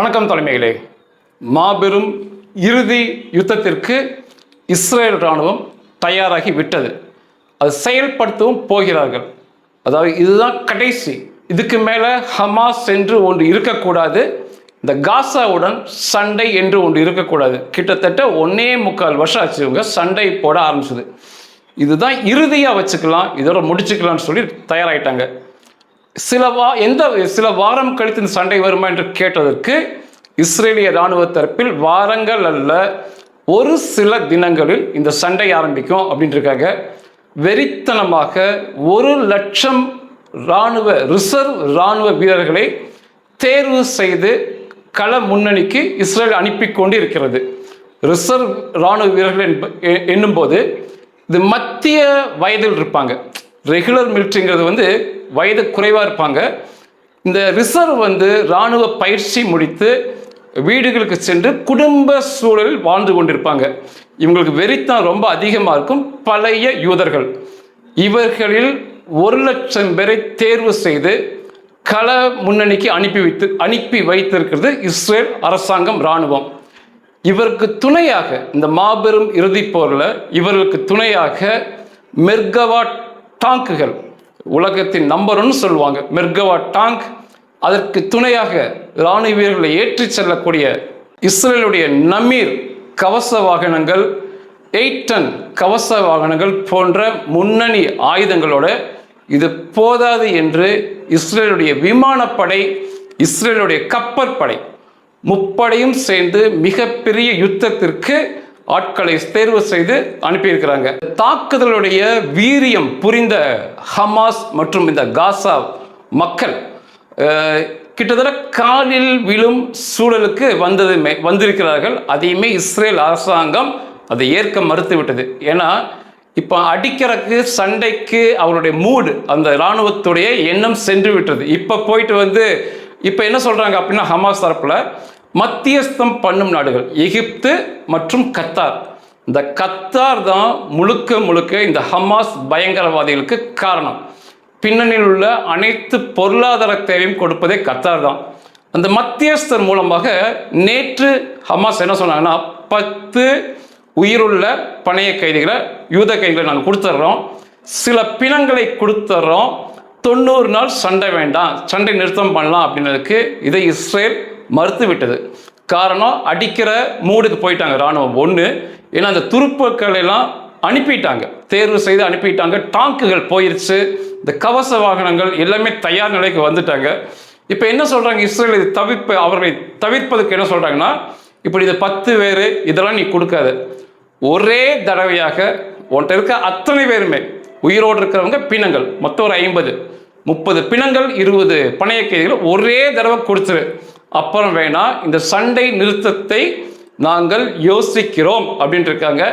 வணக்கம் தலைமைகளே. மாபெரும் இறுதி யுத்தத்திற்கு இஸ்ரேல் இராணுவம் தயாராகி விட்டது. அது செயல்படுத்தவும் போகிறார்கள். அதாவது இதுதான் கடைசி. இதுக்கு மேலே ஹமாஸ் என்று ஒன்று இருக்கக்கூடாது. இந்த காசாவுடன் சண்டை என்று ஒன்று இருக்கக்கூடாது. கிட்டத்தட்ட ஒன்னே முக்கால் வருஷம் ஆச்சு இவங்க சண்டை போட ஆரம்பிச்சது. இதுதான் இறுதியாக வச்சுக்கலாம் இதோட முடிச்சுக்கலாம்னு சொல்லி தயாராகிட்டாங்க சில வா எந்த சில வாரம் கழித்து இந்த சண்டை வருமா என்று கேட்டதற்கு இஸ்ரேலிய இராணுவ தரப்பில் வாரங்கள் அல்ல ஒரு சில தினங்களில் இந்த சண்டை ஆரம்பிக்கும் அப்படின்றக்காக வெறித்தனமாக ஒரு லட்சம் இராணுவ ரிசர்வ் இராணுவ வீரர்களை தேர்வு செய்து கள முன்னணிக்கு இஸ்ரேல் அனுப்பி கொண்டு இருக்கிறது ரிசர்வ் இராணுவ வீரர்கள் என்ப- எ- என்னும்போது இது மத்திய வயதில் இருப்பாங்க. ரெகுலர் மிலிட்ரிங்கிறது வந்து வயது குறைவாக இருப்பாங்க. இந்த ரிசர்வ் வந்து இராணுவ பயிற்சி முடித்து வீடுகளுக்கு சென்று குடும்ப சூழலில் வாழ்ந்து கொண்டிருப்பாங்க. இவங்களுக்கு வெறித்தான் ரொம்ப அதிகமாக இருக்கும். பழைய யூதர்கள். இவர்களில் ஒரு லட்சம் பேரை தேர்வு செய்து கள முன்னணிக்கு அனுப்பி வைத்து அனுப்பி வைத்திருக்கிறது இஸ்ரேல் அரசாங்கம் இராணுவம். இவருக்கு துணையாக இந்த மாபெரும் இறுதிப் போரில் இவர்களுக்கு துணையாக மெர்கவாட் டாங்குகள் உலகத்தின் நம்பர் சொல்லுவாங்க. மெர்கவா டாங்க் அதற்கு துணையாக இராணுவ வீரர்களை ஏற்றிச் செல்லக்கூடிய இஸ்ரேலுடைய நமீர் கவச வாகனங்கள் எயிட் டன் கவச வாகனங்கள் போன்ற முன்னணி ஆயுதங்களோட இது போதாது என்று இஸ்ரேலுடைய விமானப்படை இஸ்ரேலுடைய கப்பற்படை முப்படையும் சேர்ந்து மிகப்பெரிய யுத்தத்திற்கு ஆட்களை தேர்வு செய்து அனுப்பியிருக்கிறாங்க. தாக்குதலுடைய வீரியம் புரிந்த ஹமாஸ் மற்றும் இந்த காசா மக்கள் கிட்டத்தட்ட காலில் விழும் சூழலுக்கு வந்தது வந்திருக்கிறார்கள். அதையுமே இஸ்ரேல் அரசாங்கம் அதை ஏற்க மறுத்து விட்டது ஏன்னா இப்போ அடிக்கிறக்கு சண்டைக்கு அவருடைய மூடு அந்த இராணுவத்துடைய எண்ணம் சென்று விட்டது இப்போ போயிட்டு வந்து இப்போ என்ன சொல்கிறாங்க அப்படின்னா ஹமாஸ் தரப்பில் மத்தியஸ்தம் பண்ணும் நாடுகள் எகிப்து மற்றும் கத்தார். இந்த கத்தார் தான் முழுக்க முழுக்க இந்த ஹமாஸ் பயங்கரவாதிகளுக்கு காரணம். பின்னணியில் உள்ள அனைத்து பொருளாதார தேவையும் கொடுப்பதே கத்தார் தான். அந்த மத்தியஸ்தர் மூலமாக நேற்று ஹமாஸ் என்ன சொன்னாங்கன்னா பத்து உயிருள்ள பணைய கைதிகளை யூத கைதிகளை நாங்கள் கொடுத்துட்றோம் சில பிணங்களை கொடுத்துட்றோம் தொண்ணூறு நாள் சண்டை வேண்டாம் சண்டை நிறுத்தம் பண்ணலாம் அப்படின்றதுக்கு இதை இஸ்ரேல் மறுத்து விட்டது காரணம் அடிக்கிற மூடுக்கு போயிட்டாங்க இராணுவம். ஒன்று ஏன்னா அந்த துருப்புக்கள் எல்லாம் அனுப்பிட்டாங்க. தேர்வு செய்து அனுப்பிட்டாங்க. டாங்குகள் போயிருச்சு. இந்த கவச வாகனங்கள் எல்லாமே தயார் நிலைக்கு வந்துட்டாங்க. இப்போ என்ன சொல்கிறாங்க இஸ்ரேல்? இது தவிர்ப்பு அவர்களை தவிர்ப்பதற்கு என்ன சொல்கிறாங்கன்னா இப்படி இது பத்து பேர் இதெல்லாம் நீ கொடுக்காத. ஒரே தடவையாக உன்ட்ட இருக்க அத்தனை பேருமே உயிரோடு இருக்கிறவங்க பிணங்கள் மொத்தம் ஒரு ஐம்பது. முப்பது பிணங்கள் இருபது பணைய கைதிகள் ஒரே தடவை கொடுத்துரு. அப்புறம் வேணா இந்த சண்டை நிறுத்தத்தை நாங்கள் யோசிக்கிறோம் அப்படின்ட்டு இருக்காங்க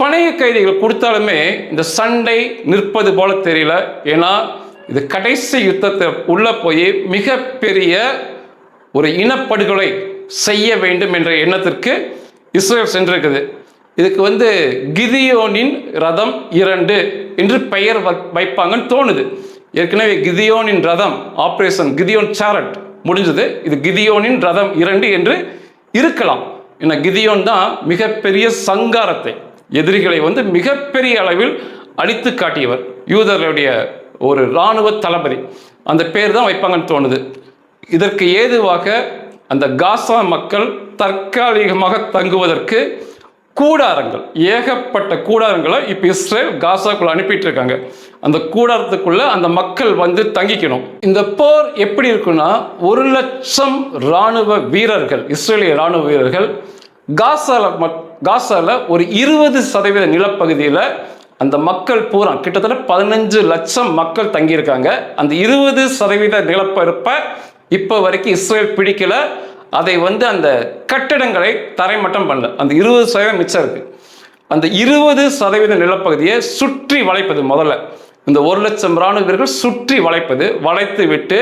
பணைய கைதிகள் கொடுத்தாலுமே இந்த சண்டை நிற்பது போல தெரியல. ஏன்னா இது கடைசி யுத்தத்தை உள்ள போய் மிகப்பெரிய ஒரு இனப்படுகொலை செய்ய வேண்டும் என்ற எண்ணத்திற்கு இஸ்ரேல் சென்றிருக்குது. இதுக்கு வந்து கிதியோனின் ரதம் இரண்டு என்று பெயர் வைப்பாங்கன்னு தோணுது. ஏற்கனவே கிதியோனின் ரதம் ஆப்ரேஷன் கிதியோன் சாரட் முடிஞ்சது. இது கிதியோனின் ரதம் இரண்டு என்று இருக்கலாம். ஏன்னா கிதியோன் தான் மிகப்பெரிய சங்காரத்தை எதிரிகளை வந்து மிகப்பெரிய அளவில் அழித்து காட்டியவர். யூதர்களுடைய ஒரு இராணுவ தளபதி. அந்த பேர் தான் வைப்பாங்கன்னு தோணுது. இதற்கு ஏதுவாக அந்த காசா மக்கள் தற்காலிகமாக தங்குவதற்கு கூடாரங்கள் ஏகப்பட்ட கூடாரங்களை இப்போ இஸ்ரேல் காசாக்குள்ள அனுப்பிட்டு இருக்காங்க அந்த கூடாரத்துக்குள்ள அந்த மக்கள் வந்து தங்கிக்கணும். இந்த போர் எப்படி இருக்குன்னா ஒரு லட்சம் இராணுவ வீரர்கள் இஸ்ரேலிய இராணுவ வீரர்கள் காசால மக்- காசால ஒரு இருபது சதவீத நிலப்பகுதியில் அந்த மக்கள் பூரா கிட்டத்தட்ட பதினஞ்சு லட்சம் மக்கள் தங்கியிருக்காங்க. அந்த இருபது சதவீத நிலப்பரப்பை இப்போ வரைக்கும் இஸ்ரேல் பிடிக்கல. அதை வந்து அந்த கட்டடங்களை தரைமட்டம் பண்ணல. அந்த இருபது சதவீதம் மிச்சம் இருக்கு. அந்த இருபது சதவீத நிலப்பகுதியை சுற்றி வளைப்பது முதல்ல. இந்த ஒரு லட்சம் இராணுவ வீரர்கள் சுற்றி வளைப்பது வளைத்து விட்டு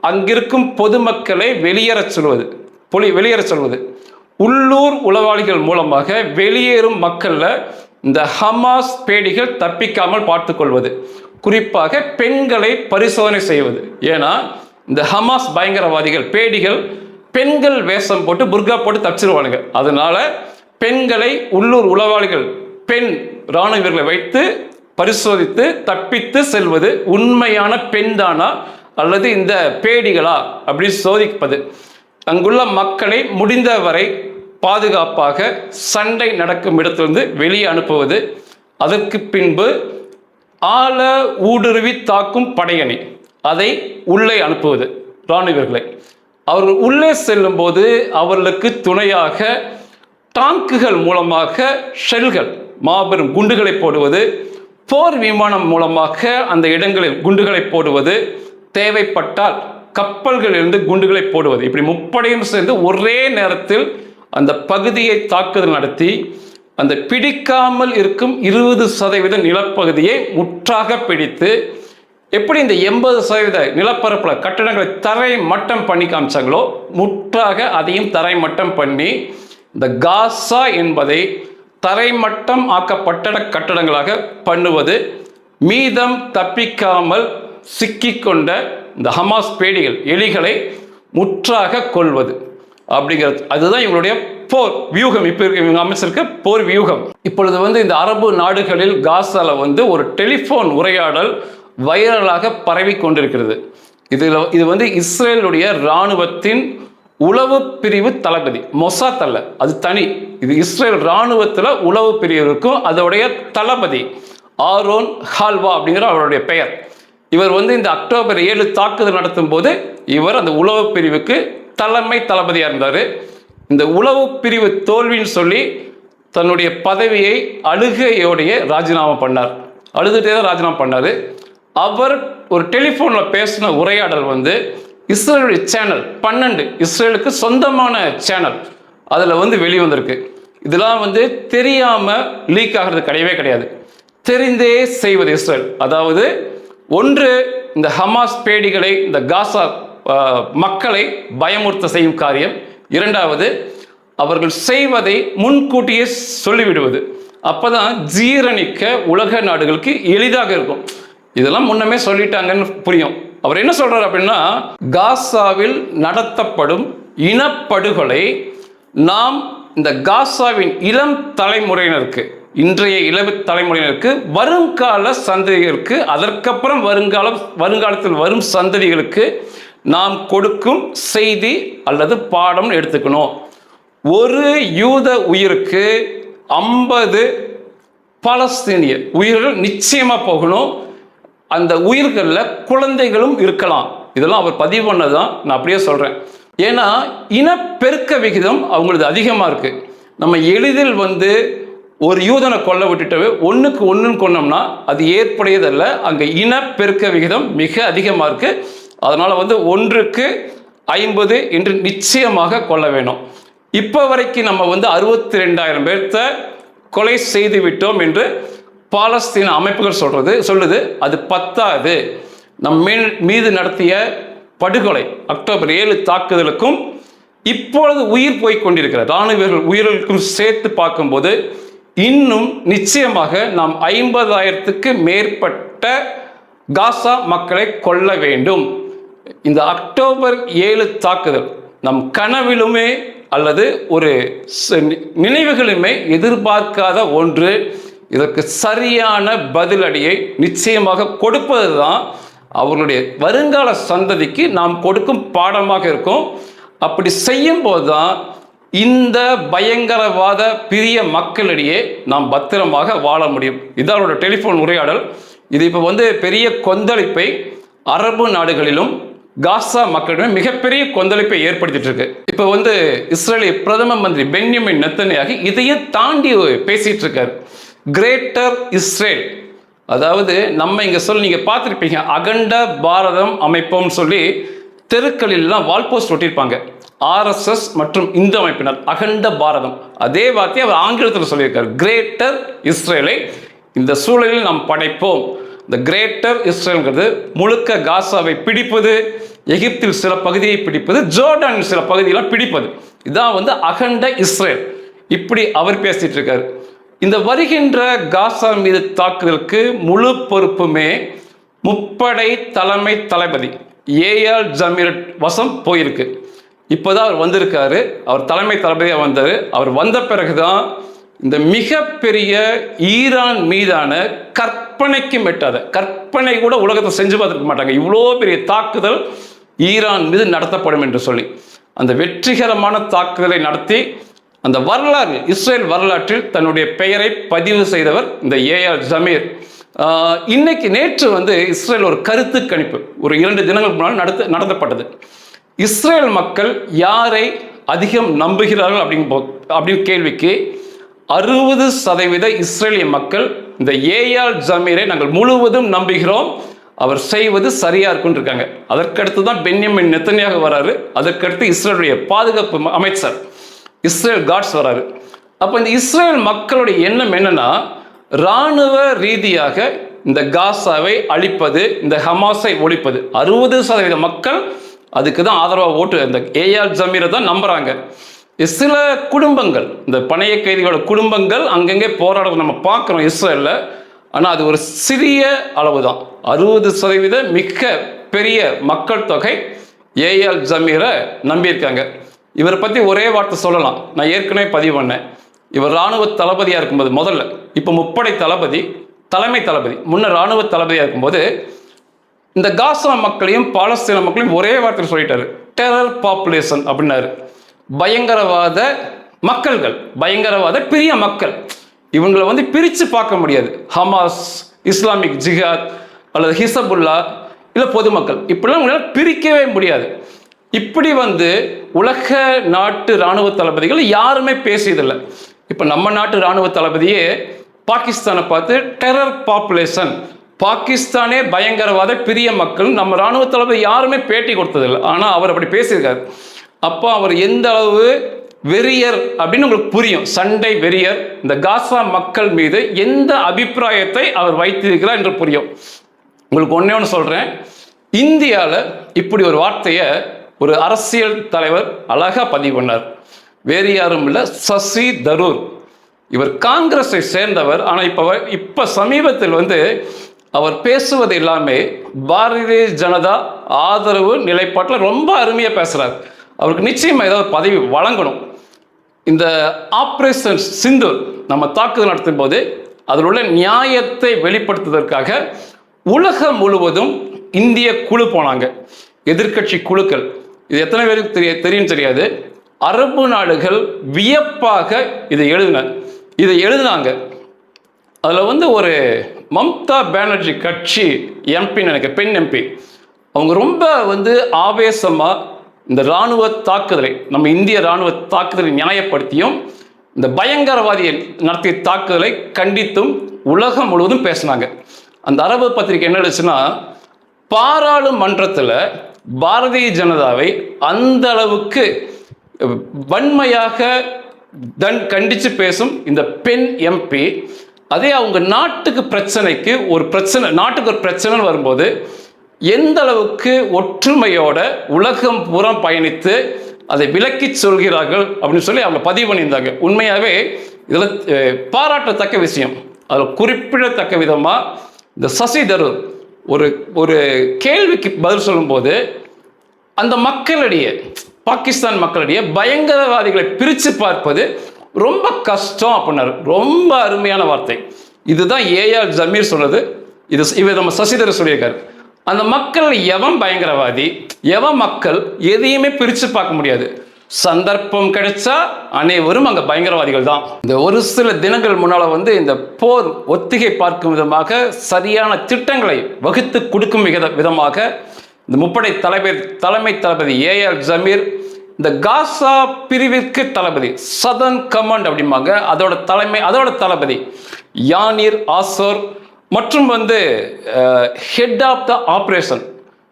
அங்கிருக்கும் பொதுமக்களை வெளியேறச் சொல்வது புலி வெளியேறச் சொல்வது. உள்ளூர் உளவாளிகள் மூலமாக வெளியேறும் மக்களில் இந்த ஹமாஸ் பேடிகள் தப்பிக்காமல் பார்த்துக்கொள்வது. குறிப்பாக பெண்களை பரிசோதனை செய்வது. ஏன்னா இந்த ஹமாஸ் பயங்கரவாதிகள் பேடிகள் பெண்கள் வேஷம் போட்டு புர்கா போட்டு தப்பிச்சிருவானுங்க. அதனால பெண்களை உள்ளூர் உளவாளிகள் பெண் இராணுவ வீரர்களை வைத்து பரிசோதித்து தப்பித்து செல்வது உண்மையான பெண் தானா அல்லது இந்த பேடிகளா அப்படின்னு சோதிப்பது. அங்குள்ள மக்களை முடிந்தவரை பாதுகாப்பாக சண்டை நடக்கும் இடத்திலிருந்து வெளியே அனுப்புவது. அதற்கு பின்பு ஆழ ஊடுருவி தாக்கும் படையணி. அதை உள்ளே அனுப்புவது இராணுவர்களை. அவர்கள் உள்ளே செல்லும்போது அவர்களுக்கு துணையாக டாங்குகள் மூலமாக ஷெல்கள் மாபெரும் குண்டுகளை போடுவது போர் விமானம் மூலமாக அந்த இடங்களில் குண்டுகளை போடுவது தேவைப்பட்டால் கப்பல்களிலிருந்து குண்டுகளை போடுவது. இப்படி முப்படையும் சேர்ந்து ஒரே நேரத்தில் அந்த பகுதியை தாக்குதல் நடத்தி அந்த பிடிக்காமல் இருக்கும் இருபது சதவீத நிலப்பகுதியை முற்றாக பிடித்து எப்படி இந்த எண்பது சதவீத நிலப்பரப்பில் கட்டடங்களை தரை மட்டம் பண்ணி காமிச்சாங்களோ முற்றாக அதையும் தரை மட்டம் பண்ணி இந்த காசா என்பதை தரைமட்டம் ஆக்கப்பட்ட கட்டடங்களாக பண்ணுவது மீதம் தப்பிக்காமல் சிக்கிக்கொண்ட இந்த ஹமாஸ் பேடிகள் எலிகளை முற்றாக கொள்வது அப்படிங்கிறது அதுதான் இவங்களுடைய போர் வியூகம். இப்போ இருக்க இவங்க அமைச்சிருக்க போர் வியூகம். இப்பொழுது வந்து இந்த அரபு நாடுகளில் காசால வந்து ஒரு டெலிஃபோன் உரையாடல் வைரலாக பரவி கொண்டிருக்கிறது. இதில் இது வந்து இஸ்ரேலுடைய இராணுவத்தின் உளவு பிரிவு தளபதி மொசாத் அல்ல அது தனி. இது இஸ்ரேல் இராணுவத்தில் உளவு பிரிவு இருக்கும் அதோடைய தளபதி ஆரோன் ஹால்வா அப்படிங்கிற அவருடைய பெயர். இவர் வந்து இந்த அக்டோபர் ஏழு தாக்குதல் நடத்தும் போது இவர் அந்த உளவு பிரிவுக்கு தலைமை தளபதியாக இருந்தார். இந்த உளவு பிரிவு தோல்வின்னு சொல்லி தன்னுடைய பதவியை அழுகையோடைய ராஜினாமா பண்ணார். அழுதுகிட்டே தான் ராஜினாமா பண்ணார். அவர் ஒரு டெலிஃபோனில் பேசின உரையாடல் வந்து இஸ்ரேலுடைய சேனல் பன்னெண்டு இஸ்ரேலுக்கு சொந்தமான சேனல். அதில் வந்து வெளிவந்திருக்கு. இதெல்லாம் வந்து தெரியாமல் லீக் ஆகிறது கிடையவே கிடையாது. தெரிந்தே செய்வது இஸ்ரேல். அதாவது ஒன்று இந்த ஹமாஸ் பேடிகளை இந்த காசா மக்களை பயமுறுத்த செய்யும் காரியம். இரண்டாவது அவர்கள் செய்வதை முன்கூட்டியே சொல்லிவிடுவது. அப்பதான் ஜீரணிக்க உலக நாடுகளுக்கு எளிதாக இருக்கும். இதெல்லாம் முன்னமே சொல்லிட்டாங்கன்னு புரியும். அவர் என்ன சொல்றாரு அப்படின்னா காசாவில் நடத்தப்படும் இனப்படுகொலை நாம் இந்த காசாவின் இளம் தலைமுறையினருக்கு இன்றைய இளம் தலைமுறையினருக்கு வருங்கால சந்ததிகளுக்கு அதற்கப்புறம் வருங்காலம் வருங்காலத்தில் வரும் சந்ததிகளுக்கு நாம் கொடுக்கும் செய்தி அல்லது பாடம் எடுத்துக்கணும். ஒரு யூத உயிருக்கு ஐம்பது பாலஸ்தீனிய உயிர்கள் நிச்சயமாக போகணும். அந்த உயிர்களில் குழந்தைகளும் இருக்கலாம். இதெல்லாம் அவர் பதிவு பண்ணதான் நான் அப்படியே சொல்கிறேன் ஏன்னா இனப்பெருக்க விகிதம் அவங்களது அதிகமாக இருக்குது நம்ம எளிதில் வந்து ஒரு யூதனை கொல்ல விட்டுட்டவே ஒன்றுக்கு ஒன்றுன்னு கொன்னோம்னா அது ஏற்புடையதல்ல. அங்கே இனப்பெருக்க விகிதம் மிக அதிகமாக இருக்குது அதனால் வந்து ஒன்றுக்கு ஐம்பது என்று நிச்சயமாக கொள்ள வேணும். இப்போ வரைக்கும் நம்ம வந்து அறுபத்தி ரெண்டாயிரம் பேர்த்த கொலை செய்து விட்டோம் என்று பாலஸ்தீன அமைப்புகள் சொல்றது சொல்லுது அது பத்தாது. நம் மீது நடத்திய படுகொலை அக்டோபர் ஏழு தாக்குதலுக்கும் இப்பொழுது உயிர் போய் கொண்டிருக்கிற இராணுவர்கள் உயிர்களுக்கும் சேர்த்து பார்க்கும்போது இன்னும் நிச்சயமாக நாம் ஐம்பதாயிரத்துக்கு மேற்பட்ட காசா மக்களை கொல்ல வேண்டும். இந்த அக்டோபர் ஏழு தாக்குதல் நம் கனவிலுமே அல்லது ஒரு நினைவுகளுமே எதிர்பார்க்காத ஒன்று. இதற்கு சரியான பதிலடியை நிச்சயமாக கொடுப்பது தான் அவர்களுடைய வருங்கால சந்ததிக்கு நாம் கொடுக்கும் பாடமாக இருக்கும். அப்படி செய்யும் போது தான் இந்த பயங்கரவாத பிரிய மக்களிடையே நாம் பத்திரமாக வாழ முடியும். இதான் அவரோட டெலிஃபோன் உரையாடல். இது இப்போ வந்து பெரிய கொந்தளிப்பை அரபு நாடுகளிலும் காசா மக்களிடம் மிகப்பெரிய கொந்தளிப்பை ஏற்படுத்திட்டு இருக்கு இப்போ வந்து இஸ்ரேலிய பிரதம மந்திரி பென்யமின் நெத்தனையாக இதையும் தாண்டி பேசிட்டு இருக்காரு கிரேட்டர் இஸ்ரேல் அதாவது நம்ம இங்கே சொல்லி நீங்கள் பார்த்துருப்பீங்க அகண்ட பாரதம் அமைப்போம்னு சொல்லி தெருக்களில்லாம் வால் போஸ்ட் ஒட்டியிருப்பாங்க. ஆர்எஸ்எஸ் மற்றும் இந்து அமைப்பினர் அகண்ட பாரதம். அதே வார்த்தையை அவர் ஆங்கிலத்தில் சொல்லியிருக்கார். கிரேட்டர் இஸ்ரேலை இந்த சூழலில் நாம் படைப்போம். இந்த கிரேட்டர் இஸ்ரேல்ங்கிறது முழுக்க காசாவை பிடிப்பது எகிப்தில் சில பகுதியை பிடிப்பது ஜோர்டானில் சில பகுதியெல்லாம் பிடிப்பது. இதான் வந்து அகண்ட இஸ்ரேல் இப்படி அவர் பேசிட்டு இருக்காரு. இந்த வருகின்ற காசா மீது தாக்குதலுக்கு முழு பொறுப்புமே முப்படை தலைமை தளபதி ஏஆர் ஜமீரட் வசம் போயிருக்கு. இப்போ தான் அவர் வந்திருக்காரு. அவர் தலைமை தளபதியாக வந்தார். அவர் வந்த பிறகுதான் இந்த மிகப்பெரிய ஈரான் மீதான கற்பனைக்கு மெட்டாத கற்பனை கூட உலகத்தை செஞ்சு பார்த்துருக்க மாட்டாங்க. இவ்வளோ பெரிய தாக்குதல் ஈரான் மீது நடத்தப்படும் என்று சொல்லி. அந்த வெற்றிகரமான தாக்குதலை நடத்தி அந்த வரலாறு இஸ்ரேல் வரலாற்றில் தன்னுடைய பெயரை பதிவு செய்தவர் இந்த ஏஆர் ஜமீர். இன்னைக்கு நேற்று வந்து இஸ்ரேல் ஒரு கருத்து கணிப்பு ஒரு இரண்டு தினங்களுக்கு முன்னால் நடத்த நடத்தப்பட்டது. இஸ்ரேல் மக்கள் யாரை அதிகம் நம்புகிறார்கள் அப்படிங்க அப்படின்னு கேள்விக்கு அறுபது சதவீத இஸ்ரேலிய மக்கள் இந்த ஏஆர் ஜமீரை நாங்கள் முழுவதும் நம்புகிறோம் அவர் செய்வது சரியா இருக்குன்னு இருக்காங்க. அதற்கடுத்து தான் பென்யமின் நெத்தனியாக வராரு அதற்கடுத்து இஸ்ரேலுடைய பாதுகாப்பு அமைச்சர். இஸ்ரேல் காட்ஸ் வராரு. அப்போ இந்த இஸ்ரேல் மக்களுடைய எண்ணம் என்னன்னா இராணுவ ரீதியாக இந்த காசாவை அழிப்பது இந்த ஹமாஸை ஒழிப்பது. அறுபது சதவீத மக்கள் அதுக்கு தான் ஆதரவாக ஓட்டு இந்த ஏஆர் ஜமீரை தான் நம்புறாங்க. சில குடும்பங்கள் இந்த பணைய கைதிகளோட குடும்பங்கள் அங்கங்கே போராட நம்ம பார்க்குறோம் இஸ்ரேலில். ஆனால் அது ஒரு சிறிய அளவு தான். அறுபது சதவீத மிக பெரிய மக்கள் தொகை ஏஆர் ஜமீரை நம்பியிருக்காங்க. இவரை பற்றி ஒரே வார்த்தை சொல்லலாம். நான் ஏற்கனவே பதிவு பண்ணேன். இவர் இராணுவ தளபதியாக இருக்கும்போது முதல்ல இப்போ முப்படை தளபதி தலைமை தளபதி முன்ன இராணுவ தளபதியாக இருக்கும்போது இந்த காசா மக்களையும் பாலஸ்தீன மக்களையும் ஒரே வார்த்தையில் சொல்லிட்டாரு. டெரர் பாப்புலேஷன் அப்படின்னாரு. பயங்கரவாத மக்கள்கள் பயங்கரவாத பிரிய மக்கள். இவங்களை வந்து பிரித்து பார்க்க முடியாது. ஹமாஸ் இஸ்லாமிக் ஜிஹாத் அல்லது ஹிசபுல்லா இல்லை பொதுமக்கள். இப்படிலாம் உங்களால் பிரிக்கவே முடியாது. இப்படி வந்து உலக நாட்டு இராணுவ தளபதிகள் யாருமே பேசியதில்லை. இப்போ நம்ம நாட்டு இராணுவ தளபதியே பாகிஸ்தானை பார்த்து டெரர் பாப்புலேஷன் பாகிஸ்தானே பயங்கரவாத பிரிய மக்கள். நம்ம இராணுவ தளபதி யாருமே பேட்டி கொடுத்ததில்லை. ஆனால் அவர் அப்படி பேசியிருக்காரு. அப்போ அவர் எந்த அளவு வெறியர் அப்படின்னு உங்களுக்கு புரியும். சண்டை வெறியர். இந்த காசா மக்கள் மீது எந்த அபிப்பிராயத்தை அவர் வைத்திருக்கிறார் என்று புரியும். உங்களுக்கு ஒன்றே ஒன்று சொல்கிறேன் இந்தியாவில் இப்படி ஒரு வார்த்தையை ஒரு அரசியல் தலைவர் அழகாக பதிவு பண்ணார். வேறு யாரும் இல்லை சசி தரூர். இவர் காங்கிரஸை சேர்ந்தவர். ஆனால் இப்போ இப்போ சமீபத்தில் வந்து அவர் பேசுவது எல்லாமே பாரதிய ஜனதா ஆதரவு நிலைப்பாட்டில் ரொம்ப அருமையாக பேசுகிறார் அவருக்கு நிச்சயமாக ஏதாவது பதவி வழங்கணும். இந்த ஆப்ரேஷன் சிந்தூர் நம்ம தாக்குதல் நடத்தும் போது அதில் உள்ள நியாயத்தை வெளிப்படுத்துவதற்காக உலகம் முழுவதும் இந்திய குழு போனாங்க. எதிர்க்கட்சி குழுக்கள். இது எத்தனை பேருக்கு தெரிய தெரியும் தெரியாது. அரபு நாடுகள் வியப்பாக இதை எழுதின இதை எழுதினாங்க. அதில் வந்து ஒரு மம்தா பானர்ஜி கட்சி எம்பின்னு எனக்கு பெண் எம்பி அவங்க ரொம்ப வந்து ஆவேசமாக இந்த இராணுவ தாக்குதலை நம்ம இந்திய இராணுவ தாக்குதலை நியாயப்படுத்தியும் இந்த பயங்கரவாதியை நடத்திய தாக்குதலை கண்டித்தும் உலகம் முழுவதும் பேசினாங்க. அந்த அரபு பத்திரிகை என்ன எழுச்சுன்னா பாராளுமன்றத்தில் பாரதிய ஜனதாவை அந்த அளவுக்கு வன்மையாக தன் கண்டித்து பேசும் இந்த பெண் எம்பி அதே அவங்க நாட்டுக்கு பிரச்சனைக்கு ஒரு பிரச்சனை நாட்டுக்கு ஒரு பிரச்சனை வரும்போது எந்த அளவுக்கு ஒற்றுமையோட உலகம் புறம் பயணித்து அதை விலக்கி சொல்கிறார்கள் அப்படின்னு சொல்லி அவங்க பதிவு பண்ணியிருந்தாங்க. உண்மையாகவே இதில் பாராட்டத்தக்க விஷயம். அதில் குறிப்பிடத்தக்க விதமாக இந்த சசி தரூர் ஒரு ஒரு கேள்விக்கு பதில் சொல்லும்போது அந்த மக்களிடையே பாகிஸ்தான் மக்களிடையே பயங்கரவாதிகளை பிரித்து பார்ப்பது ரொம்ப கஷ்டம் அப்படின்னாரு. ரொம்ப அருமையான வார்த்தை. இதுதான் ஏஆர் ஜமீர் சொன்னது இது இவர் நம்ம சசிதர் சொல்லியிருக்காரு. அந்த மக்கள் எவன் பயங்கரவாதி எவன் மக்கள் எதையுமே பிரித்து பார்க்க முடியாது. சந்தர்ப்பம் கிடைச்சா அனைவரும் அங்கே பயங்கரவாதிகள் தான் இந்த ஒரு சில தினங்கள் முன்னால் வந்து இந்த போர் ஒத்திகை பார்க்கும் விதமாக சரியான திட்டங்களை வகுத்து கொடுக்கும் வித விதமாக இந்த முப்படை தலைவர் தலைமை தளபதி ஏஆர் ஜமீர் இந்த காசா பிரிவிற்கு தளபதி சதன் கமாண்ட் அப்படிம்பாங்க. அதோட தலைமை அதோட தளபதி யானிர் ஆசோர் மற்றும் வந்து ஹெட் ஆஃப் த ஆப்ரேஷன்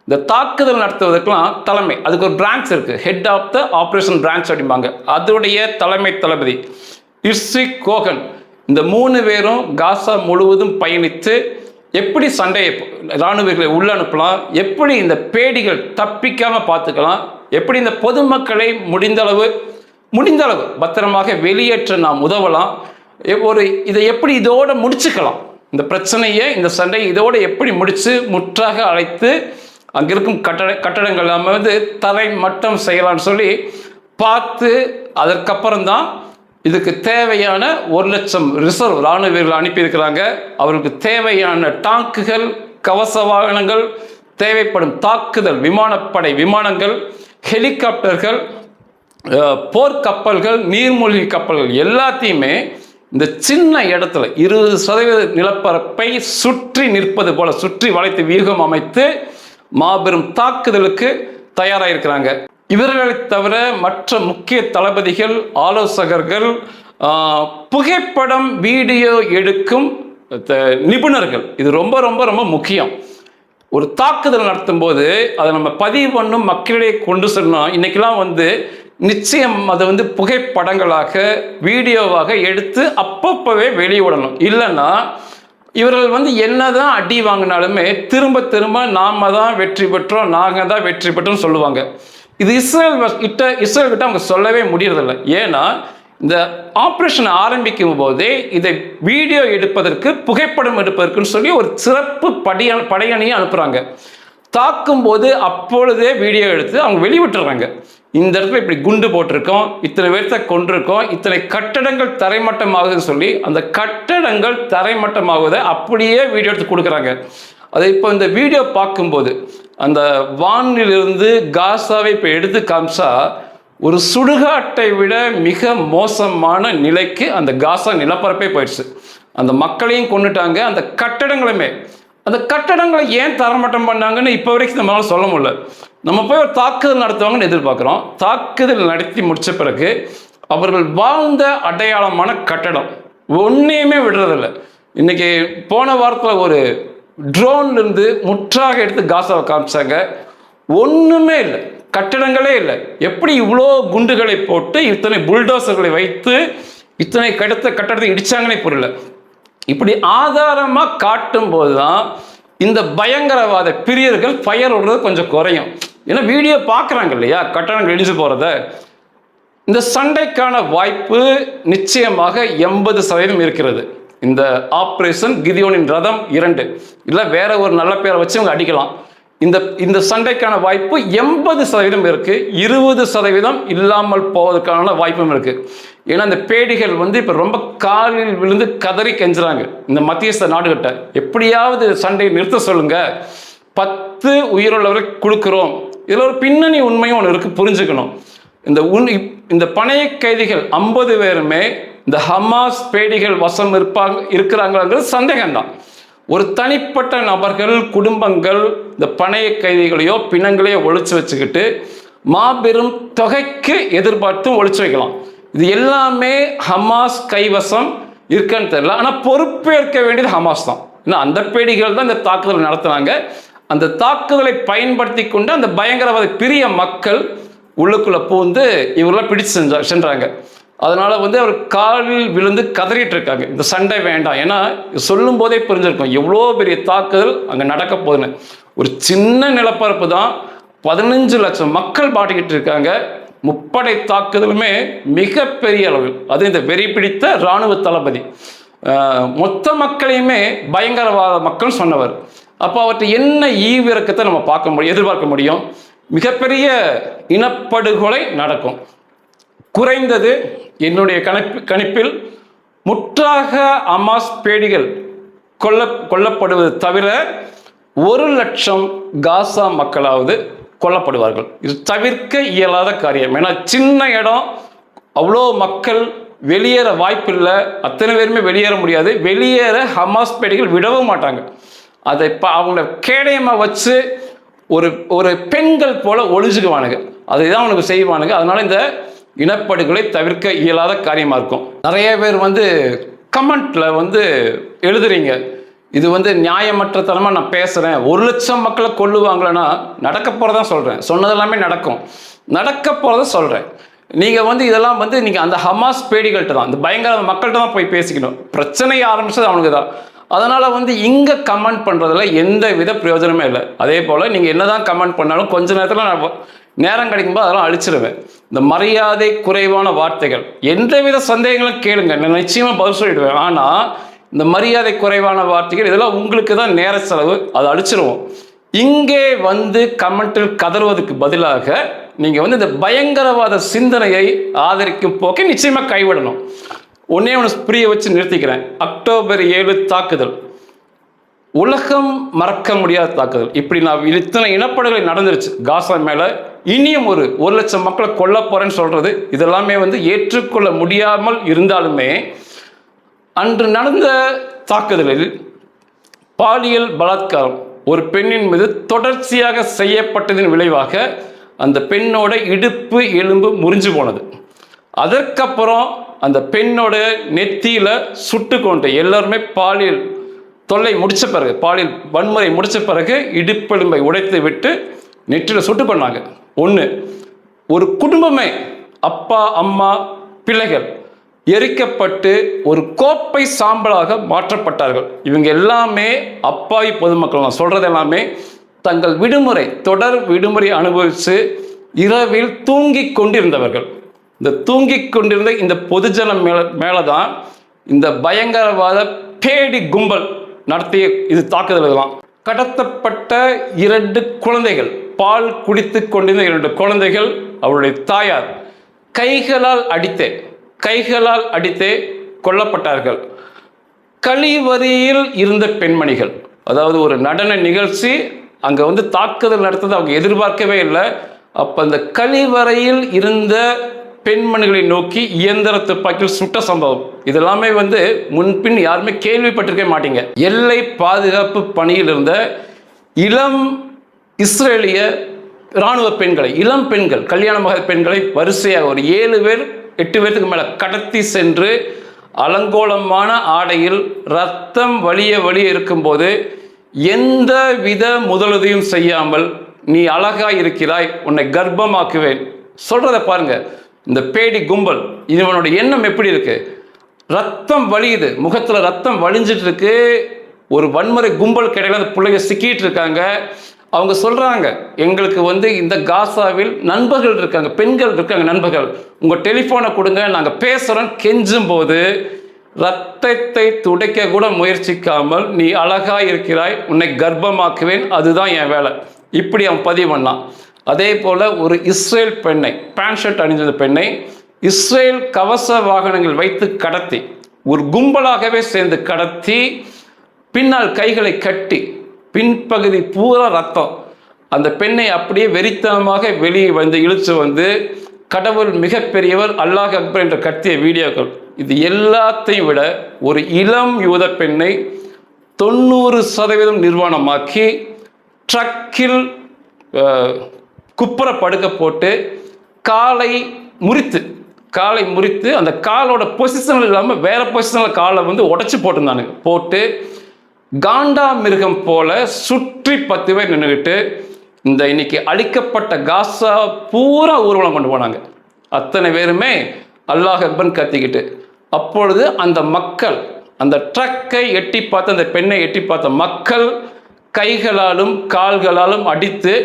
இந்த தாக்குதல் நடத்துவதற்கெல்லாம் தலைமை அதுக்கு ஒரு பிரான்ச் இருக்கு. Head of the operation branch அப்படிம்பாங்க. அதோடைய தலைமை தளபதி இஸ்ரி கோகன். இந்த மூணு பேரும் காசா முழுவதும் பயணித்து எப்படி சண்டையை இராணுவர்களை உள்ள அனுப்பலாம் எப்படி இந்த பேடிகள் தப்பிக்காம பார்த்துக்கலாம் எப்படி இந்த பொதுமக்களை முடிந்தளவு முடிந்தளவு பத்திரமாக வெளியேற்ற நாம் உதவலாம் எ- ஒரு இதை எப்படி இதோட முடிச்சுக்கலாம். இந்த பிரச்சனையை இந்த சண்டையை இதோட எப்படி முடிச்சு முற்றாக அழைத்து அங்கே இருக்கும் கட்டட கட்டடங்கள் நம்ம வந்து தரை மட்டம் செய்யலாம்னு சொல்லி பார்த்து அதற்கப்புறம் தான் இதுக்கு தேவையான ஒரு லட்சம் ரிசர்வ் இராணுவ வீரர்கள் அனுப்பியிருக்கிறாங்க. அவருக்கு தேவையான டாங்குகள் கவச வாகனங்கள் தேவைப்படும் தாக்குதல் விமானப்படை விமானங்கள் ஹெலிகாப்டர்கள் போர்க்கப்பல்கள் நீர்மூழ்கி கப்பல்கள் எல்லாத்தையுமே இந்த சின்ன இடத்துல இருபது சதவீத நிலப்பரப்பை சுற்றி நிற்பது போல சுற்றி வளைத்து வியூகம் அமைத்து மாபெரும் தாக்குதலுக்கு தயாராகிருக்கிறாங்க இவர்களை தவிர மற்ற முக்கிய தளபதிகள் ஆலோசகர்கள் புகைப்படம் வீடியோ எடுக்கும் த- நிபுணர்கள். இது ரொம்ப ரொம்ப ரொம்ப முக்கியம். ஒரு தாக்குதல் நடத்தும் போது அதை நம்ம பதிவு பண்ணும் மக்களிடையே கொண்டு செல்லணும் இன்னைக்கெல்லாம் வந்து நிச்சயம் அதை வந்து புகைப்படங்களாக வீடியோவாக எடுத்து அப்பப்போவே வெளியே விடணும் இல்லைன்னா இவர்கள் வந்து என்னதான் அடி வாங்கினாலுமே திரும்ப திரும்ப நாம தான் வெற்றி பெற்றோம் நாங்கள் தான் வெற்றி பெற்றோம் சொல்லுவாங்க. இது இஸ்ரேல் கிட்ட இஸ்ரேல் கிட்ட அவங்க சொல்லவே முடியறதில்ல. ஏன்னா இந்த ஆப்ரேஷன் ஆரம்பிக்கும் போதே இதை வீடியோ எடுப்பதற்கு புகைப்படம் எடுப்பதற்குன்னு சொல்லி ஒரு சிறப்பு படைய படையணியை அனுப்புகிறாங்க தாக்கும் போது அப்பொழுதே வீடியோ எடுத்து அவங்க வெளிவிட்டுறாங்க இந்த இடத்துல இப்படி குண்டு போட்டிருக்கோம் இத்தனை பேர்த்த கொண்டிருக்கோம் இத்தனை கட்டடங்கள் தரைமட்டமாகுதுன்னு சொல்லி அந்த கட்டடங்கள் தரைமட்டமாகுதை அப்படியே வீடியோ எடுத்து கொடுக்குறாங்க. அதை இப்போ இந்த வீடியோ பார்க்கும்போது அந்த வானிலிருந்து காசாவை இப்போ எடுத்து காமிச்சா ஒரு சுடுகாட்டை விட மிக மோசமான நிலைக்கு அந்த காசா நிலப்பரப்பே போயிடுச்சு. அந்த மக்களையும் கொண்டுட்டாங்க அந்த கட்டடங்களுமே. அந்த கட்டடங்களை ஏன் தரமட்டம் பண்ணாங்கன்னு இப்போ வரைக்கும் நம்மளால் சொல்ல முடியல. நம்ம போய் ஒரு தாக்குதல் நடத்துவாங்கன்னு எதிர்பார்க்குறோம். தாக்குதல் நடத்தி முடித்த பிறகு அவர்கள் வாழ்ந்த அடையாளமான கட்டடம் ஒன்றையுமே விடுறதில்ல. இன்னைக்கு போன வாரத்தில் ஒரு ட்ரோன்ல இருந்து முற்றாக எடுத்து காசாவை காமிச்சாங்க. ஒன்றுமே இல்லை. கட்டடங்களே இல்லை. எப்படி இவ்வளோ குண்டுகளை போட்டு இத்தனை புல்டோசர்களை வைத்து இத்தனை கடுத்த கட்டடத்தை இடித்தாங்கன்னே புரியல. இப்படி ஆதாரமா காட்டும் போதுதான் இந்த பயங்கரவாத பிரியர்கள் ஃபயர் விடுறது கொஞ்சம் குறையும். ஏன்னா வீடியோ பார்க்குறாங்க இல்லையா? கட்டணங்கள் இடிஞ்சு போறத. இந்த சண்டைக்கான வாய்ப்பு நிச்சயமாக எண்பது சதவீதம் இருக்கிறது. இந்த ஆப்ரேஷன் கிதியோனின் ரதம் இரண்டு. இல்லை வேற ஒரு நல்ல பேரை வச்சு அவங்க அடிக்கலாம். இந்த இந்த சண்டைக்கான வாய்ப்பு எண்பது சதவீதம் இருக்கு. இருபது சதவீதம் இல்லாமல் போவதற்கான வாய்ப்பும் இருக்கு. ஏன்னா அந்த பேடிகள் வந்து இப்போ ரொம்ப காலில் விழுந்து கதறி கெஞ்சுறாங்க. இந்த மத்தியஸ்த நாடுகிட்ட எப்படியாவது சண்டையை நிறுத்த சொல்லுங்க. பத்து உயிருள்ளவரை கொடுக்குறோம். இதில் ஒரு பின்னணி உண்மையும் ஒன்று இருக்குது புரிஞ்சுக்கணும். இந்த உன் இந்த பணைய கைதிகள் ஐம்பது பேருமே இந்த ஹமாஸ் பேடிகள் வசம் இருப்பாங்க இருக்கிறாங்கிறது சந்தேகம்தான். ஒரு தனிப்பட்ட நபர்கள் குடும்பங்கள் இந்த பணைய கைதிகளையோ பிணங்களையோ ஒழிச்சு வச்சுக்கிட்டு மாபெரும் தொகைக்கு எதிர்பார்த்தும் ஒழிச்சு வைக்கலாம். இது எல்லாமே ஹமாஸ் கைவசம் இருக்குன்னு தெரியல. ஆனால் பொறுப்பேற்க வேண்டியது ஹமாஸ் தான். ஏன்னா அந்த பேடிகள் தான் இந்த தாக்குதல் நடத்துனாங்க. அந்த தாக்குதலை பயன்படுத்தி கொண்டு அந்த பயங்கரவாத பிரிய மக்கள் உள்ளுக்குள்ளே பூந்து இவரெல்லாம் பிடிச்சு செஞ்சா சென்றாங்க. அதனால் வந்து அவர் காலில் விழுந்து கதறிட்டு இருக்காங்க. இந்த சண்டை வேண்டாம். ஏன்னா சொல்லும் போதே புரிஞ்சிருக்கும். எவ்வளோ பெரிய தாக்குதல் அங்கே நடக்க போகுதுன்னு. ஒரு சின்ன நிலப்பரப்பு தான் பதினஞ்சு லட்சம் மக்கள் பாட்டிக்கிட்டு இருக்காங்க. முப்படை தாக்குதலுமே மிகப்பெரிய அளவில் அது இந்த வெறி பிடித்த இராணுவ தளபதி. மொத்த மக்களையுமே பயங்கரவாத மக்கள் சொன்னவர். அப்போ அவற்றை என்ன ஈவிரக்கத்தை நம்ம பார்க்க முடியும் எதிர்பார்க்க முடியும்? மிகப்பெரிய இனப்படுகொலை நடக்கும். குறைந்தது என்னுடைய கணிப்பு கணிப்பில் முற்றாக அமாஸ் பேடிகள் கொல்ல கொல்லப்படுவது தவிர ஒரு லட்சம் காசா மக்களாவது கொல்லப்படுவார்கள். இது தவிர்க்க இயலாத காரியம். ஏன்னா சின்ன இடம் அவ்வளோ மக்கள் வெளியேற வாய்ப்பில்லை. அத்தனை பேருமே வெளியேற முடியாது. வெளியேற ஹமாஸ் பேடிகள் விடவும் மாட்டாங்க. அதை இப்போ அவங்கள கேடயமாக வச்சு ஒரு ஒரு பெண்கள் போல ஒழிச்சுக்குவானுங்க அதை தான் அவனுக்கு செய்வானுங்க. அதனால இந்த இனப்படுகொலை தவிர்க்க இயலாத காரியமாக இருக்கும். நிறைய பேர் வந்து கமெண்ட்டில் வந்து எழுதுறீங்க. இது வந்து நியாயமற்ற தனமா நான் பேசுகிறேன் ஒரு லட்சம் மக்களை கொல்லுவாங்களன்னா நடக்க போகிறதான் சொல்கிறேன் சொன்னது எல்லாமே நடக்கும். நடக்க போகிறத சொல்கிறேன் நீங்கள் வந்து இதெல்லாம் வந்து நீங்கள் அந்த ஹமாஸ் பேடிகள்கிட்ட தான் இந்த பயங்கர மக்கள்கிட்ட தான் போய் பேசிக்கணும். பிரச்சனை ஆரம்பிச்சது அவனுக்கு தான். அதனால் வந்து இங்கே கமெண்ட் பண்ணுறதுல எந்த வித பிரயோஜனமே இல்லை. அதே போல் நீங்கள் என்ன என்னதான் கமெண்ட் பண்ணாலும் கொஞ்ச நேரத்தில் நான் நேரம் கிடைக்கும்போது அதெல்லாம் அழிச்சிருவேன். இந்த மரியாதை குறைவான வார்த்தைகள். எந்தவித சந்தேகங்களும் கேளுங்க. நான் நிச்சயமாக பதில் சொல்லிடுவேன். ஆனால் இந்த மரியாதை குறைவான வார்த்தைகள் இதெல்லாம் உங்களுக்கு தான் நேர செலவு அதை அழிச்சிருவோம் இங்கே வந்து கமெண்டில் கதறுவதற்கு பதிலாக நீங்கள் வந்து இந்த பயங்கரவாத சிந்தனையை ஆதரிக்கும் போக்கை நிச்சயமாக கைவிடணும். ஒன்னே ஒன்று புரிய வச்சு நிறுத்திக்கிறேன். அக்டோபர் ஏழு தாக்குதல். உலகம் மறக்க முடியாத தாக்குதல். இப்படி நான் இத்தனை இனப்படுகொலை நடந்துருச்சு. காசா மேலே இனியும் ஒரு ஒரு லட்சம் மக்களை கொல்ல போகிறேன்னு சொல்கிறது இதெல்லாமே வந்து ஏற்றுக்கொள்ள முடியாமல் இருந்தாலுமே அன்று நடந்த தாக்குதலில் பாலியல் பலாத்காரம் ஒரு பெண்ணின் மீது தொடர்ச்சியாக செய்யப்பட்டதின் விளைவாக அந்த பெண்ணோட இடுப்பு எலும்பு முறிஞ்சு போனது. அதற்கப்புறம் அந்த பெண்ணோட நெத்தியில் சுட்டு கொண்டு எல்லாருமே பாலியல் தொல்லை முடித்த பிறகு பாலியல் வன்முறை முடித்த பிறகு இடுப்பெலும்பை உடைத்து விட்டு நெற்றியில் சுட்டு பண்ணாங்க ஒன்று ஒரு குடும்பமே அப்பா அம்மா பிள்ளைகள் எரிக்கப்பட்டு ஒரு கோப்பை சாம்பலாக மாற்றப்பட்டார்கள். இவங்க எல்லாமே அப்பாவி பொதுமக்கள் நான் சொல்கிறது எல்லாமே தங்கள் விடுமுறை தொடர் விடுமுறை அனுபவித்து இரவில் தூங்கிக் கொண்டிருந்தவர்கள். இந்த தூங்கிக் கொண்டிருந்த இந்த பொதுஜனம் மேல மேலே தான் இந்த பயங்கரவாத பேடி கும்பல் நடத்திய இது தாக்குதல் இதெல்லாம் கடத்தப்பட்ட இரண்டு குழந்தைகள் பால் குடித்து கொண்டிருந்த இரண்டு குழந்தைகள் அவருடைய தாயார் கைகளால் அடித்தேன். கைகளால் அடித்தே கொல்லப்பட்டார்கள். கழிவறையில் இருந்த பெண்மணிகள் அதாவது ஒரு நடன நிகழ்ச்சி அங்கே வந்து தாக்குதல் நடத்தது அவங்க எதிர்பார்க்கவே இல்லை. அப்போ அந்த கழிவறையில் இருந்த பெண்மணிகளை நோக்கி இயந்திர துப்பாக்கியில் சுட்ட சம்பவம். இதெல்லாமே வந்து முன்பின் யாருமே கேள்விப்பட்டிருக்க மாட்டீங்க. எல்லை பாதுகாப்பு பணியில் இருந்த இளம் இஸ்ரேலிய இராணுவ பெண்களை இளம் பெண்கள் கல்யாணமாக பெண்களை வரிசையாக ஒரு ஏழு பேர் எட்டு பேர்த்துக்கு மேலே கடத்தி சென்று அலங்கோலமான ஆடையில் ரத்தம் வலிய வழிய இருக்கும்போது எந்த வித முதலுதவியும் செய்யாமல் நீ அழகா இருக்கிறாய் உன்னை கர்ப்பமாக்குவேன். சொல்கிறத பாருங்க. இந்த பேடி கும்பல் இவனோட எண்ணம் எப்படி இருக்கு? ரத்தம் வலியுது முகத்தில் ரத்தம் வலிஞ்சிட்டு இருக்கு. ஒரு வன்முறை கும்பல் கிடையாது அந்த பிள்ளைங்க சிக்கிட்டு இருக்காங்க. அவங்க சொல்கிறாங்க எங்களுக்கு வந்து இந்த காசாவில் நண்பர்கள் இருக்காங்க பெண்கள் இருக்காங்க நண்பர்கள். உங்கள் டெலிஃபோனை கொடுங்க நாங்கள் பேசுகிறோம் கெஞ்சும் போது ரத்தத்தை துடைக்க கூட முயற்சிக்காமல் நீ அழகாக இருக்கிறாய் உன்னை கர்ப்பமாக்குவேன் அதுதான் என் வேலை. இப்படி அவன் பதிவு பண்ணான். அதே போல் ஒரு இஸ்ரேல் பெண்ணை பேண்ட் ஷர்ட் அணிந்த பெண்ணை இஸ்ரேல் கவச வாகனங்கள் வைத்து கடத்தி ஒரு கும்பலாகவே சேர்ந்து கடத்தி பின்னால் கைகளை கட்டி பின்பகுதி பூரா ரத்தம். அந்த பெண்ணை அப்படியே வெறித்தனமாக வெளியே வந்து இழுத்து வந்து கடவுள் மிகப்பெரியவர் அல்லாஹ் அக்பர் என்று கத்திய வீடியோக்கள். இது எல்லாத்தையும் விட ஒரு இளம் யூத பெண்ணை தொண்ணூறு சதவீதம் நிர்வாணமாக்கி ட்ரக்கில் குப்புற படுக்க போட்டு காலை முறித்து காலை முறித்து அந்த காலோட பொசிஷன் இல்லாமல் வேற பொசிஷனில் காலை வந்து உடச்சி போட்டிருந்தானுங்க. போட்டு காண்டா மிருகம் போல சுற்றி பத்து பேர் நின்றுக்கிட்டு இந்த இன்னைக்கு அழிக்கப்பட்ட காசா பூரா ஊர்வலம் கொண்டு போனாங்க. அத்தனை பேருமே அல்லாஹ் அக்பன் கத்திக்கிட்டு. அப்பொழுது அந்த மக்கள் அந்த ட்ரக்கை எட்டி பார்த்த அந்த பெண்ணை எட்டி பார்த்த மக்கள் கைகளாலும் கால்களாலும் அடித்து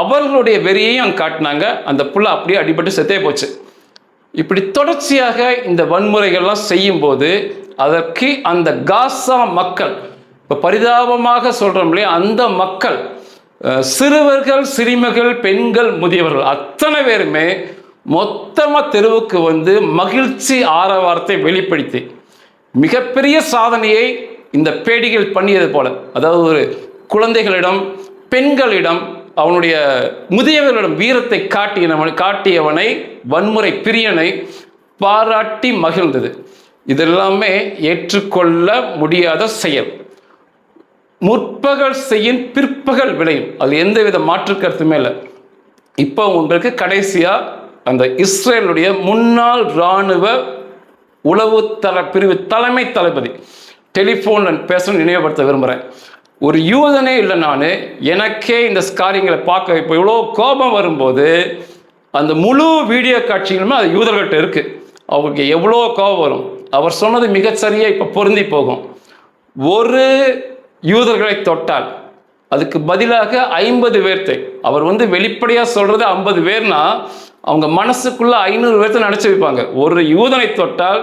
அவர்களுடைய வெறியையும் அங்கே காட்டினாங்க. அந்த புள்ள அப்படியே அடிபட்டு செத்தே போச்சு. இப்படி தொடர்ச்சியாக இந்த வன்முறைகள்லாம் செய்யும்போது அதற்கு அந்த காசா மக்கள் இப்போ பரிதாபமாக சொல்கிறோம் இல்லையா? அந்த மக்கள் சிறுவர்கள் சிறுமிகள் பெண்கள் முதியவர்கள் அத்தனை பேருமே மொத்தமாக தெருவுக்கு வந்து மகிழ்ச்சி ஆரவாரத்தை வெளிப்படுத்தி மிகப்பெரிய சாதனையை இந்த பேடிகள் பண்ணியது போல. அதாவது ஒரு குழந்தைகளிடம் பெண்களிடம் அவனுடைய முதியவர்களிடம் வீரத்தை காட்டியவன் காட்டியவனை வன்முறை பிரியனை பாராட்டி மகிழ்ந்தது. இதெல்லாமே ஏற்றுக்கொள்ள முடியாத செயல். முற்பகல் செய்யின் பிற்பகல் விளையும். அது எந்தவித மாற்று கருத்துமே இல்லை. இப்போ உங்களுக்கு கடைசியா அந்த இஸ்ரேலுடைய முன்னாள் இராணுவ உளவு தர பிரிவு தலைமை தளபதி டெலிஃபோனில் பேச நினைவுபடுத்த விரும்புகிறேன் ஒரு யூதனே இல்லை நான் எனக்கே இந்த காரியங்களை பார்க்க இப்போ இவ்வளோ கோபம் வரும்போது அந்த முழு வீடியோ காட்சிகளுமே அது யூதர்கள்ட்ட இருக்கு. அவங்களுக்கு எவ்வளோ கோபம் வரும். அவர் சொன்னது மிகச்சரியாக இப்போ பொருந்தி போகும். ஒரு யூதர்களை தொட்டால் அதுக்கு பதிலாக ஐம்பது பேர்த்தை. அவர் வந்து வெளிப்படையாக சொல்கிறது ஐம்பது பேர்னா அவங்க மனசுக்குள்ளே ஐநூறு பேர்த்தை நினச்சி வைப்பாங்க. ஒரு யூதனை தொட்டால்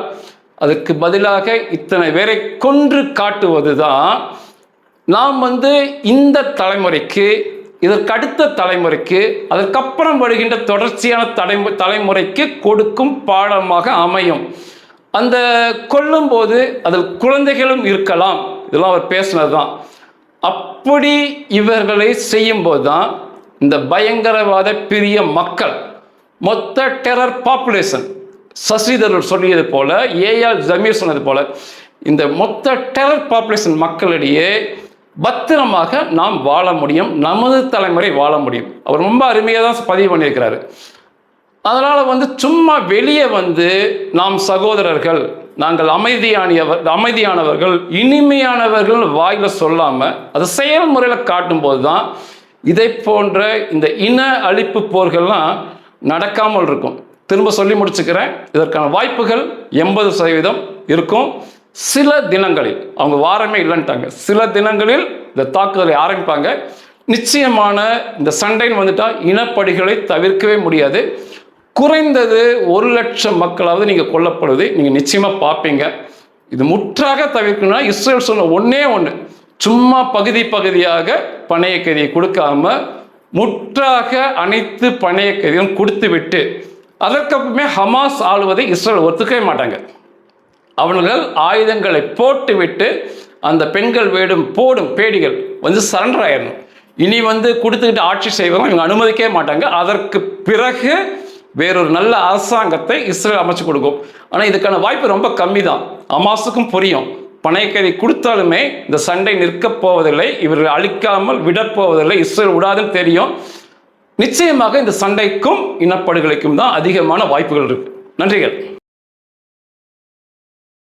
அதுக்கு பதிலாக இத்தனை பேரை கொன்று காட்டுவது தான் நாம் வந்து இந்த தலைமுறைக்கு இதற்கு அடுத்த தலைமுறைக்கு அதற்கப்புறம் வருகின்ற தொடர்ச்சியான தலைமு தலைமுறைக்கு கொடுக்கும் பாடமாக அமையும். அந்த கொல்லும்போது அதில் குழந்தைகளும் இருக்கலாம். இதெல்லாம் அவர் பேசினது தான் அப்படி இவர்களை செய்யும்போது தான் இந்த பயங்கரவாத பிரிய மக்கள் மொத்த டெரர் பாப்புலேஷன் சசிதரர் சொல்லியது போல ஏஆர் ஜமீர் சொன்னது போல இந்த மொத்த டெரர் பாப்புலேஷன் மக்களிடையே பத்திரமாக நாம் வாழ முடியும் நமது தலைமுறை வாழ முடியும். அவர் ரொம்ப அருமையாக தான் பதிவு பண்ணியிருக்கிறாரு. அதனால் வந்து சும்மா வெளியே வந்து நாம் சகோதரர்கள் நாங்கள் அமைதியானியவர் அமைதியானவர்கள் இனிமையானவர்கள் வாயில் சொல்லாமல் அது செயல்முறையில் காட்டும்போது தான் இதை போன்ற இந்த இன அழிப்பு போர்கள்லாம் நடக்காமல் இருக்கும். திரும்ப சொல்லி முடிச்சுக்கிறேன். இதற்கான வாய்ப்புகள் எண்பது சதவீதம் இருக்கும். சில தினங்களில் அவங்க வாரமே இல்லைன்ட்டாங்க. சில தினங்களில் இந்த தாக்குதலை ஆரம்பிப்பாங்க. நிச்சயமான இந்த சண்டைன்னு வந்துட்டால் இனப்படுகளை தவிர்க்கவே முடியாது. குறைந்தது ஒரு லட்சம் மக்களாவது நீங்கள் கொல்லப்படுவதை நீங்கள் நிச்சயமாக பார்ப்பீங்க. இது முற்றாக தவிர்க்கணும்னா இஸ்ரேல் சொன்ன ஒன்றே ஒன்று சும்மா பகுதி பகுதியாக பணைய கைதியை கொடுக்காம முற்றாக அனைத்து பணைய கைதியும் கொடுத்து விட்டு அதற்கப்புறமே ஹமாஸ் ஆளுவதை இஸ்ரேல் ஒத்துக்கவே மாட்டாங்க. அவர்கள் ஆயுதங்களை போட்டுவிட்டு அந்த பெண்கள் வேடும் போடும் பேடிகள் வந்து சரண்டர் ஆயிடணும் இனி வந்து கொடுத்துக்கிட்டு ஆட்சி செய்வதும் இவங்க அனுமதிக்கவே மாட்டாங்க. அதற்கு பிறகு வேறொரு நல்ல அரசாங்கத்தை இஸ்ரேல் அமைச்சு கொடுக்கும். ஆனால் இதுக்கான வாய்ப்பு ரொம்ப கம்மி தான் அமாசுக்கும் புரியும். பணையக்கதை கொடுத்தாலுமே இந்த சண்டை நிற்கப் போவதில்லை இவர்கள் அழிக்காமல் விடப்போவதில்லை இஸ்ரேல் விடாதுன்னு தெரியும். நிச்சயமாக இந்த சண்டைக்கும் இனப்படுகொலைக்கும் தான் அதிகமான வாய்ப்புகள் இருக்கு. நன்றிகள்.